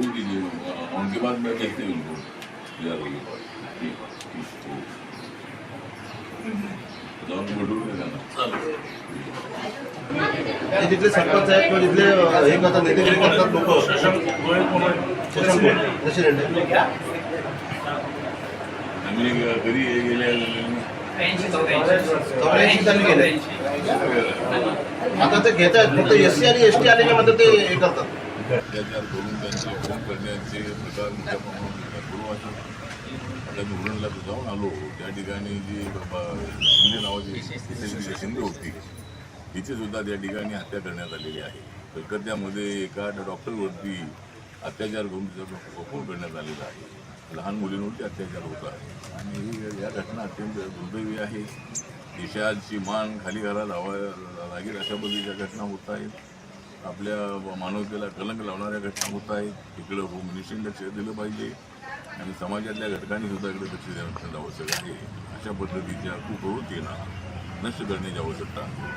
उनकी जेब उनके बाद मैं देखती हूँ उनको यार उनके पास सरपंच आहेत किंवा हे करतात नेते जे करतात लोक. आम्ही घरी गेले गेले आता ते घेत आहेत फक्त एस सी आणि एस टी आले की म्हणतात ते हे करतात. अत्याचार करून त्यांचे खून करण्याचे प्रकार मोठ्या प्रमाणात सुरू आहेत आता मी उरणला जाऊन आलो त्या ठिकाणी जी बाबा शिंदे नावाची SLB शिंदे होती तिची सुद्धा त्या ठिकाणी हत्या करण्यात आलेली आहे कलकत्त्यामध्ये एका डॉक्टरवरती अत्याचार करून तिचा खून करण्यात आलेला आहे लहान मुलींवरती अत्याचार होत आहे आणि ही- या घटना अत्यंत दुर्दैवी आहे देशाची मान खाली घाला लावा लागेल अशा पद्धतीच्या घटना होत आहेत आपल्या मानवतेला कलंक लावणाऱ्या घटना होत आहेत. इकडं होम मिनिस्ट्रीने लक्ष दिलं पाहिजे. आणि समाजातल्या घटकांनी सुद्धा इकडे लक्ष देणं आवश्यक आहे. अशा पद्धतीच्या कुप्रवृत्तींना नष्ट करण्याची आवश्यकता